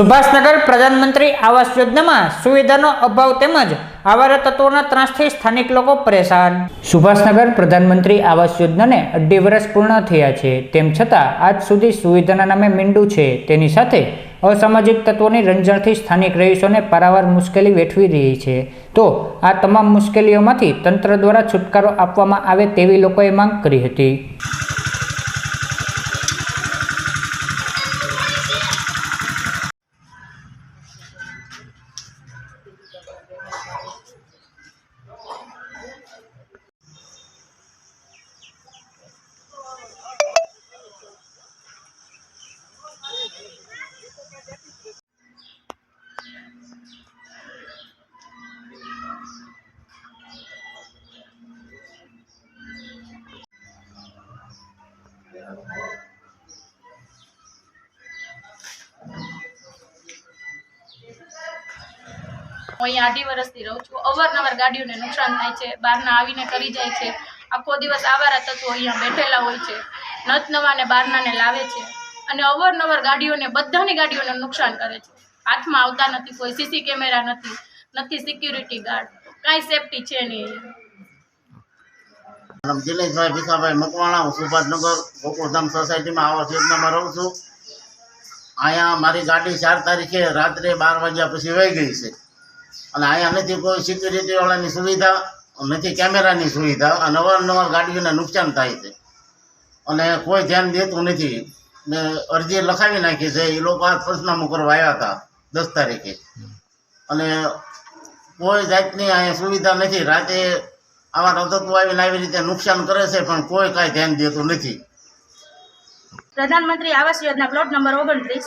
સુભાષનગર પ્રધાનમંત્રી આવાસ યોજનામાં સુવિધાનો અભાવ તેમજ આવારા તત્વોના ત્રાસથી સ્થાનિક લોકો પરેશાન. સુભાષનગર પ્રધાનમંત્રી આવાસ યોજનાને અઢી વર્ષ પૂર્ણ થયા છે. તેમ છતાં, આજ સુધી સુવિધાના નામે મીંડું છે. તેની સાથે અસામાજિક તત્વોની રંજણથી સ્થાનિક રહીશોને પારાવાર મુશ્કેલી વેઠવી રહી છે. તો આ તમામ મુશ્કેલીઓમાંથી તંત્ર દ્વારા છુટકારો આપવામાં આવે તેવી લોકોએ માંગ કરી હતી. Yeah. હું અહીંયા અઢી વર્ષથી રહું છું. અવારનવાર ગાડીઓને નુકસાન થાય છે. બહારના આવીને કરી જાય છે. આખો દિવસ આવારા તત્વો અહીંયા બેઠેલા હોય છે. નત નવાને બહારનાને લાવે છે. અને અવારનવાર ગાડીઓને, બધાની ગાડીઓને નુકસાન કરે છે. હાથમાં આવતા નથી કોઈ સીસી કેમેરા નથી નથી સિક્યુરિટી ગાર્ડ કાંઈ સેફટી છે નહીં દિનેશભાઈ ભીખાભાઈ મકવાણા. હું સુભાષનગર, ગોકુળધામ સોસાયટીમાં આવા યોજનામાં રહું છું. અહીંયા મારી ગાડી ચાર તારીખે રાત્રે બાર વાગ્યા પછી વહી ગઈ છે. અને અહીંયા નથી કોઈ સિક્યુરિટીવાળાની સુવિધા, નથી કેમેરાની સુવિધા અને અવારનવાર ગાડીઓને નુકસાન થાય છે. અને કોઈ ધ્યાન દેતું નથી. મેં અરજી લખાવી નાખી છે એ લોકો આ પંચનામું કરવા આવ્યા હતા, દસ તારીખે. અને કોઈ જાતની અહીંયા સુવિધા નથી. રાતે આવા તત્વો આવીને આવી રીતે નુકસાન કરે છે, પણ કોઈ કાંઈ ધ્યાન દેતું નથી. પ્રધાનમંત્રી આવાસ યોજના પ્લોટ નંબર ઓગણત્રીસ.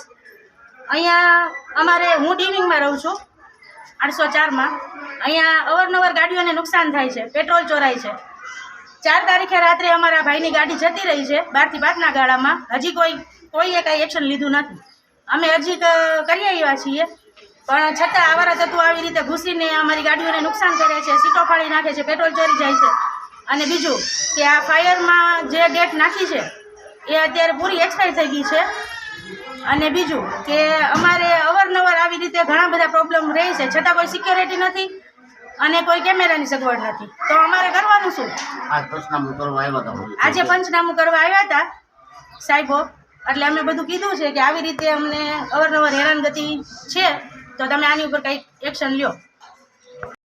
અહીંયા અમારે હું ડિવિંગમાં રહું છું. આઠસો ચારમાં. અહીંયા અવારનવાર ગાડીઓને નુકસાન થાય છે, પેટ્રોલ ચોરાય છે. ચાર તારીખે રાત્રે અમારા ભાઈની ગાડી જતી રહી છે બારથી પાંચના ગાળામાં. હજી કોઈ, કોઈએ કાંઈ એક્શન લીધું નથી. અમે અરજી કરી આવ્યા છીએ, પણ છતાં આવારા તત્વો આવી રીતે ઘૂસીને અમારી ગાડીઓને નુકસાન કરે છે, સીટો ફાડી નાખે છે, પેટ્રોલ ચોરી જાય છે. અને બીજું કે આ ફાયરમાં જે ડેટ નાખી છે, એ અત્યારે પૂરી એક્સપાયર થઈ ગઈ છે. અને બીજું કે અમારે અવારનવાર આવી રીતે ઘણા બધા પ્રોબ્લેમ રહે છે. છતાં કોઈ સિક્યોરિટી નથી અને કોઈ કેમેરાની સગવડ નથી. તો અમારે કરવાનું શું? આજે પંચનામું કરવા આવ્યા હતા સાહેબો. એટલે અમે બધું કીધું છે કે આવી રીતે અમને અવારનવાર હેરાનગતિ છે. તો તમે આની ઉપર કંઈક એક્શન લ્યો.